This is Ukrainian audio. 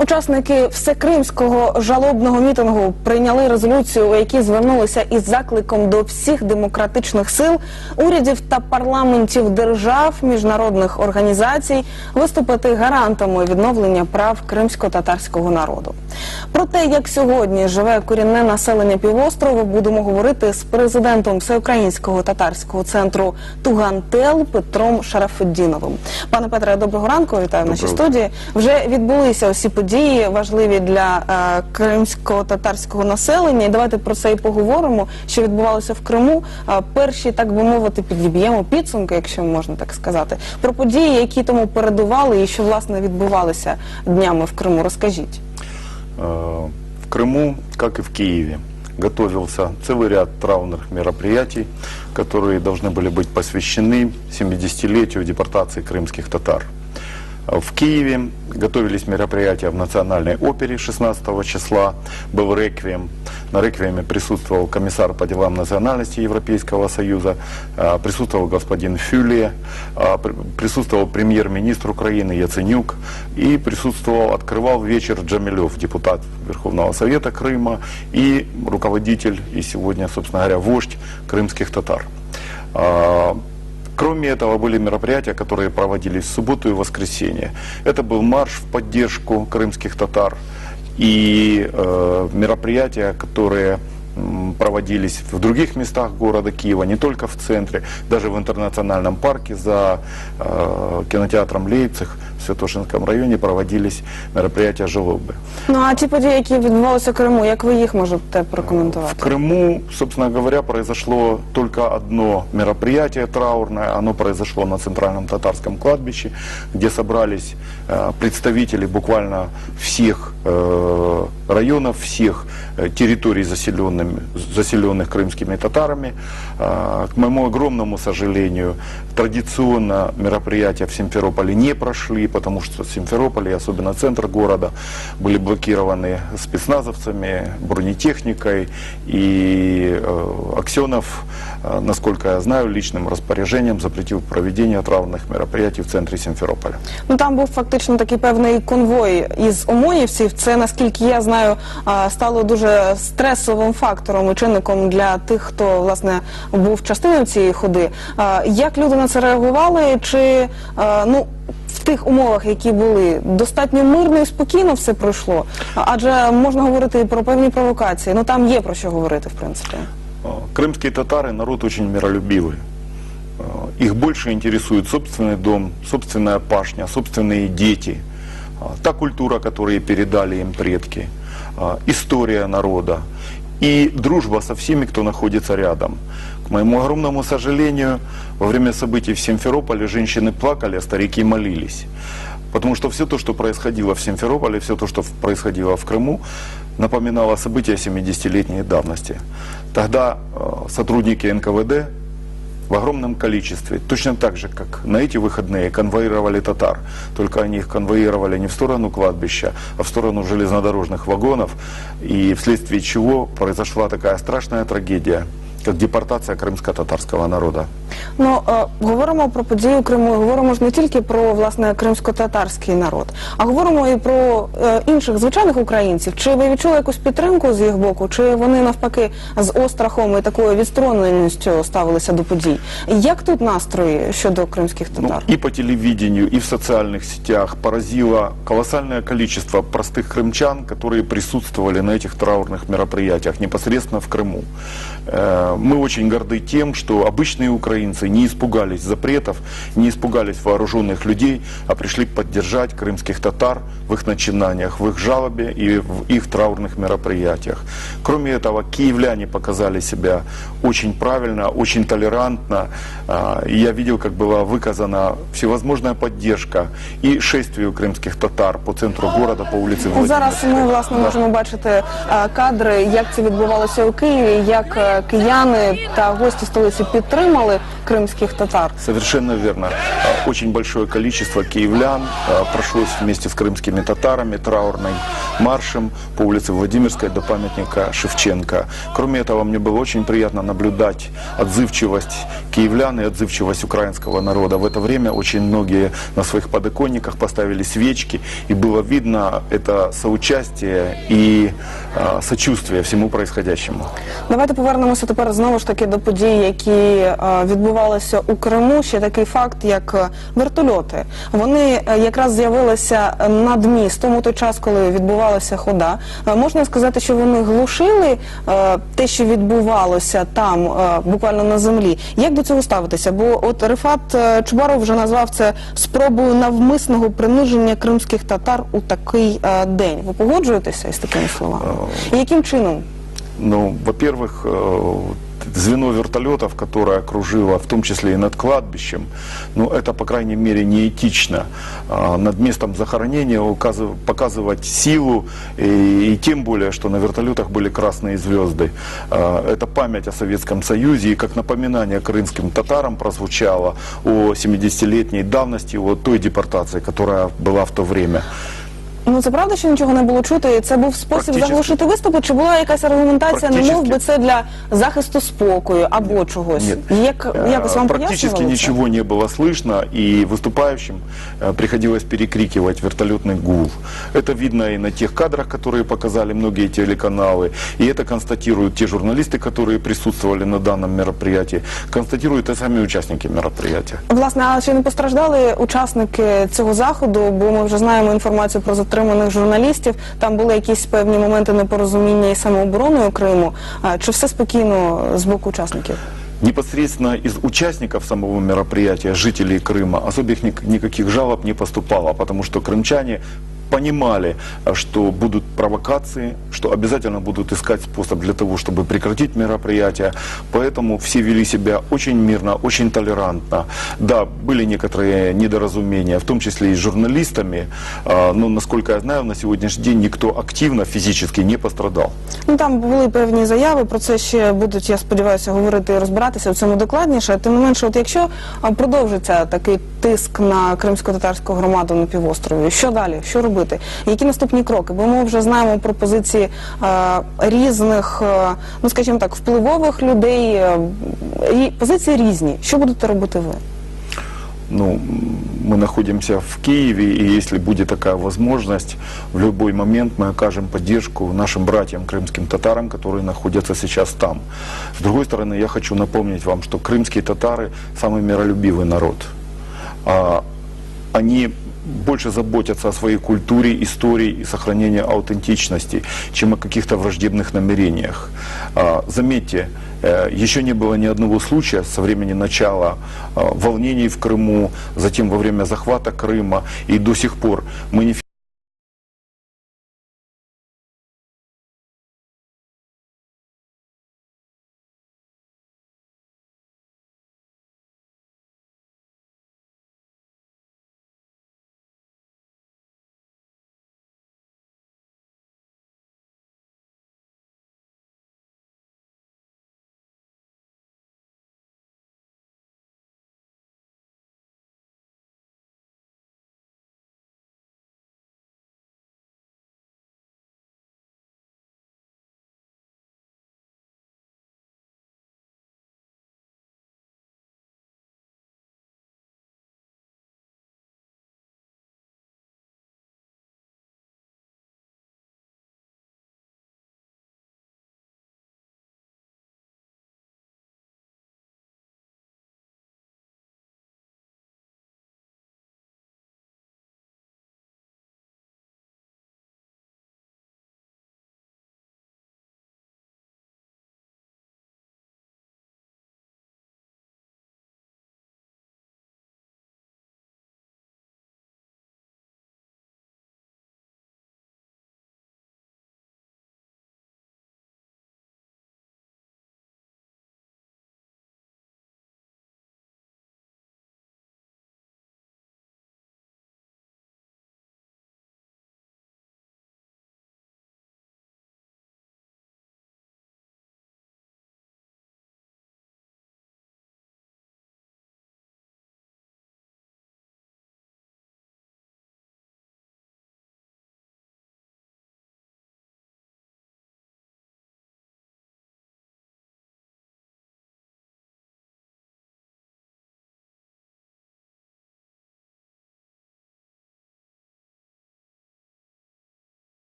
Учасники всекримського жалобного мітингу прийняли резолюцію, у якій звернулися із закликом до всіх демократичних сил, урядів та парламентів держав, міжнародних організацій виступити гарантами відновлення прав кримсько-татарського народу. Про те, як сьогодні живе корінне населення півострову, будемо говорити з президентом Всеукраїнського татарського центру Тугантел Петром Шарафуддіновим. Пане Петре, доброго ранку. Вітаю в нашій студії. Вже відбулися усі події важливі для е, кримсько-татарського населення. І давайте про це і поговоримо, що відбувалося в Криму. Е, перші, так би мовити, підіб'ємо підсумки, якщо можна так сказати, про події, які тому передували і що власне відбувалися днями в Криму. Розкажіть. Э, В Крыму, как и в Киеве, готовился целый ряд траурных мероприятий, которые должны были быть посвящены 70-летию депортации крымских татар. А В Киеве готовились мероприятия в Национальной опере 16 числа, был реквием. На реквиеме присутствовал комиссар по делам национальности Европейского Союза, а, присутствовал господин Фюле, а, пр- присутствовал премьер-министр Украины Яценюк и присутствовал, открывал вечер Джамилев, депутат Верховного Совета Крыма и руководитель, и сегодня, собственно говоря, вождь крымских татар. А, Кроме этого были мероприятия, которые проводились в субботу и воскресенье. Это был марш в поддержку крымских татар и э, мероприятия, которые м, проводились в других местах города Киева, не только в центре, даже в интернациональном парке за э, кинотеатром Лейпциг в Святошинском районе проводились мероприятия жалобы. Ну а ті події, які відбувалися в Криму, як ви їх можете прокоментувати? В Крыму, собственно говоря, произошло только одно мероприятие траурное. Оно произошло на Центральном татарском кладбище, где собрались э, представители буквально всех э, районов, всех э, территорий, заселенными, заселенных крымскими татарами. Э, К моему огромному сожалению, традиционно мероприятия в Симферополе не прошли, потому что Симферополь, и особенно центр города, были блокированы спецназовцами, бронетехникой. И э, Аксенов, э, насколько я знаю, личным распоряжением запретил проведение травных мероприятий в центре Симферополя. Ну там був фактично такий певний конвой із омонівців. Це наскільки я знаю, а, стало дуже стресовим фактором і чинником для тих, хто власне був частиною цієї ходи. А, Як люди на це реагували? Чи а, ну в тих умовах, які були, достатньо мирно і спокійно все пройшло? А- Адже можна говорити і про певні провокації. Ну там є про що говорити, в принципі. Э, Крымские татары народ очень миролюбивый. Э, Их больше интересует собственный дом, собственная пашня, собственные дети, а, та культура, которую передали им предки, а, история народа и дружба со всеми, кто находится рядом. К моему огромному сожалению, во время событий в Симферополе женщины плакали, а старики молились. Потому что все то, что происходило в Симферополе, все то, что в- происходило в Крыму, напоминало события 70-летней давности. Тогда э, сотрудники НКВД в огромном количестве, точно так же, как на эти выходные конвоировали татар, только они их конвоировали не в сторону кладбища, а в сторону железнодорожных вагонов, и вследствие чего произошла такая страшная трагедия, как депортация крымско-татарского народа. Ну е, говоримо про події у Криму. Говоримо ж не тільки про власне кримсько-татарський народ, а говоримо і про е, інших звичайних українців. Чи ви відчули якусь підтримку з їх боку, чи вони навпаки з острахом і такою відстороненістю ставилися до подій? Як тут настрої щодо кримських Ну, татар? и по телевидению, и в социальных сетях поразило колоссальное количество простых крымчан, которые присутствовали на этих траурных мероприятиях непосредственно в Крыму. Э, Мы очень горды тем, что обычные украинцы не испугались запретов, не испугались вооруженных людей, а пришли поддержать крымских татар в их начинаниях, в их жалобе и в их траурных мероприятиях. Кроме этого, киевляне показали себя очень правильно, очень толерантно. А, И я видел, как была выказана всевозможная поддержка и шествию крымских татар по центру города, по улице От Зараз ми Владимирской. власне можемо бачити е, кадри, як це відбувалося у Києві, як е, кияни та гості столиці підтримали кримських татар. Совершенно верно. Очень большое количество киевлян прошлось вместе с крымскими татарами траурной маршем по улице Владимирской до памятника Шевченко. Кроме этого, мне было очень приятно наблюдать отзывчивость киевлян и отзывчивость украинского народа. В это время очень многие на своих подоконниках поставили свечки, и было видно это соучастие и э, сочувствие всему происходящему. Давайте повернемося тепер знову ж таки до подій, які е, відбувалися у Криму. Ще такий факт, як е, вертольоти. Вони е, якраз з'явилися е, над містом у той час, коли відбувалася хода. Е, Можна сказати, що вони глушили е, те, що відбувалося там, е, буквально на землі. Як до цього ставитися? Бо от Рифат Чубаров вже назвав це спробою навмисного приниження кримських татар у такий день. Ви погоджуєтеся із такими словами? Яким чином? Ну, во-первых, звено вертолетов, которое кружило в том числе и над кладбищем, ну, это, по крайней мере, неэтично. А, Над местом захоронения показывать силу, и, и тем более, что на вертолетах были красные звезды. А, Это память о Советском Союзе, и как напоминание крымским татарам прозвучало о 70-летней давности, о той депортации, которая была в то время. Ну це правда, що нічого не було чути. і Це був спосіб Практично. заглушити виступи, чи була якась аргументація, не Практично. мов би це для захисту спокою або чогось? Нет. Як Э, якось вам Практически пояснювали це? ничего не было слышно, и выступающим э, приходилось перекрикивать вертолетный гул. Это видно и на тех кадрах, которые показали многие телеканалы, и это констатируют те журналисты, которые присутствовали на данном мероприятии, констатируют и сами участники мероприятия. Власне, а чи не постраждали учасники цього заходу? Бо ми вже знаємо інформацію про затриманих журналістів. Там були якісь певні моменти непорозуміння із самообороною Криму. А Чи все спокійно з боку учасників? Непосредственно из участников самого мероприятия, жителей Крыма, особых ник- никаких жалоб не поступало, потому что крымчане понимали, а, что будут провокации, что обязательно будут искать способ для того, чтобы прекратить мероприятие. Поэтому все вели себя очень мирно, очень толерантно. Да, были некоторые недоразумения, в том числе и с журналистами, а, но, насколько я знаю, на сегодняшний день никто активно, физически не пострадал. Ну там були певні заяви. Про це ще будуть, я сподіваюся, говорити і розбиратися в цьому докладніше. Тим не менше, от якщо а, продовжиться такий тиск на кримсько-татарську громаду на півострові, що далі? Що робити? Які наступні кроки? Бо ми вже знаємо про позиції е, різних, е, ну скажімо так, впливових людей. е, і позиції різні. Що будете робити ви? ну, м, мы находимся в Киеве, и если будет такая возможность, в любой момент мы окажем поддержку нашим братьям, крымским татарам, которые находятся сейчас там. С другой стороны, я хочу напомнить вам, что крымские татары самый миролюбивый народ. А, Они больше заботятся о своей культуре, истории и сохранении аутентичности, чем о каких-то враждебных намерениях. А, Заметьте, э, еще не было ни одного случая со времени начала а, волнений в Крыму, затем во время захвата Крыма, и до сих пор мы не